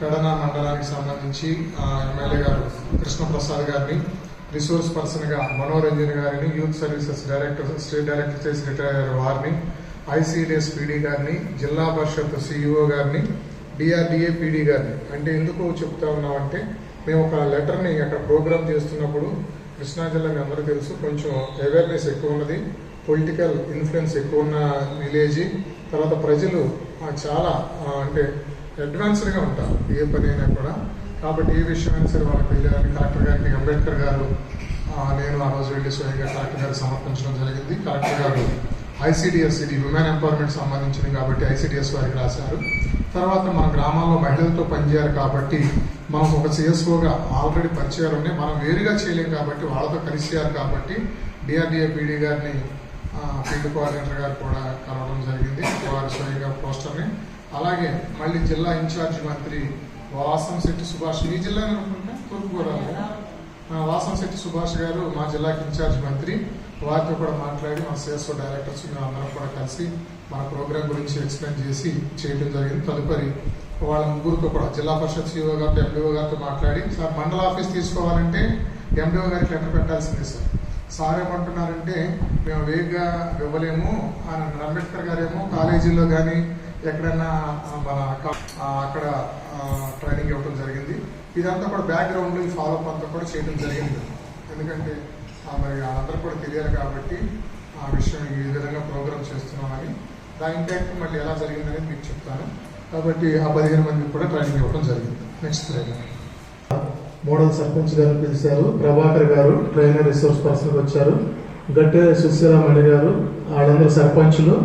పెడన మండలానికి సంబంధించి ఎమ్మెల్యే గారు కృష్ణప్రసాద్ గారిని రిసోర్స్ పర్సన్గా మనోరంజన్ గారిని youth services director state director చేసి రిటైర్ అయ్యారు వారిని ఐసీడీఎస్ పీడీ గారిని జిల్లా పరిషత్ సిఇఓ గారిని డిఆర్డిఏ పీడీ గారిని. అంటే ఎందుకు చెప్తా ఉన్నామంటే మేము ఒక లెటర్ని అక్కడ ప్రోగ్రామ్ చేస్తున్నప్పుడు కృష్ణా జిల్లా మీ అందరూ తెలుసు కొంచెం అవేర్నెస్ ఎక్కువ ఉన్నది పొలిటికల్ ఇన్ఫ్లుయెన్స్ ఎక్కువ ఉన్న విలేజ్ తర్వాత ప్రజలు చాలా అంటే అడ్వాన్స్డ్గా ఉంటారు ఏ పని అయినా కూడా. కాబట్టి ఏ విషయమైనా సరే వాళ్ళకి వెళ్ళాలని కలెక్టర్ గారికి అంబేద్కర్ గారు నేను ఆ రోజు వెళ్ళి స్వయంగా కలెక్టర్ గారు సమర్పించడం జరిగింది. కలెక్టర్ గారు ఐసీడిఎస్ ఇది ఉమెన్ ఎంపవర్మెంట్ సంబంధించింది కాబట్టి ఐసీడిఎస్ వారికి రాశారు. తర్వాత మన గ్రామాల్లో మహిళలతో పనిచేయాలి కాబట్టి మనం ఒక సిఎస్ఓగా ఆల్రెడీ పరిచయాలు ఉన్నాయి. మనం వేరుగా చేయలేం కాబట్టి వాళ్ళతో కలిసి చేయాలి కాబట్టి డిఆర్డిఏ పీడీ గారిని ఫీల్డ్ కోఆర్డినేటర్ గారు కూడా కలవడం జరిగింది. వారి స్వయంగా పోస్టర్ని అలాగే మళ్ళీ జిల్లా ఇన్ఛార్జ్ మంత్రి వాసం శెట్టి సుభాష్ మీ జిల్లా అనుకుంటా? తూర్పుగోదావరి. ఆ, వాసం శెట్టి సుభాష్ గారు మా జిల్లాకి ఇన్ఛార్జ్ మంత్రి. వారితో కూడా మాట్లాడి మన సిఎస్ఓ డైరెక్టర్స్ అందరం కూడా కలిసి మన ప్రోగ్రామ్ గురించి ఎక్స్ప్లెయిన్ చేసి చేయడం జరిగింది. తదుపరి వాళ్ళ ముగ్గురుతో కూడా జిల్లా పరిషత్ సిఇఓ గారితో ఎండిఓ గారితో మాట్లాడి సార్ మండల ఆఫీస్ తీసుకోవాలంటే ఎండిఓ గారికి లెటర్ పెట్టాల్సిందే సార్. సార్ ఏమంటున్నారంటే మేము వేగంగా ఇవ్వలేము అని అంటున్నారు. అంబేద్కర్ గారేమో కాలేజీల్లో కానీ ఎక్కడైనా మన అక్కడ ట్రైనింగ్ ఇవ్వడం జరిగింది. ఇదంతా కూడా బ్యాక్గ్రౌండ్ ఈ ఫాలోఅప్ అంతా కూడా చేయడం జరిగింది. ఎందుకంటే మరి వాళ్ళందరూ కూడా తెలియాలి కాబట్టి ఆ విషయం ఈ విధంగా ప్రోగ్రామ్ చేస్తున్నామని దాని ఇంపాక్ట్ మళ్ళీ ఎలా జరిగిందనేది మీకు చెప్తాను. కాబట్టి ఆ పదిహేను మందికి కూడా ట్రైనింగ్ ఇవ్వడం జరిగింది. నెక్స్ట్ ట్రైనింగ్ మోడల్ సర్పంచ్ గారు పిలిచారు ప్రభాకర్ గారు ట్రైనర్ రిసోర్స్ పర్సన్ వచ్చారు. గట్టె సుశీలామణి గారు వాళ్ళందరూ సర్పంచ్లు.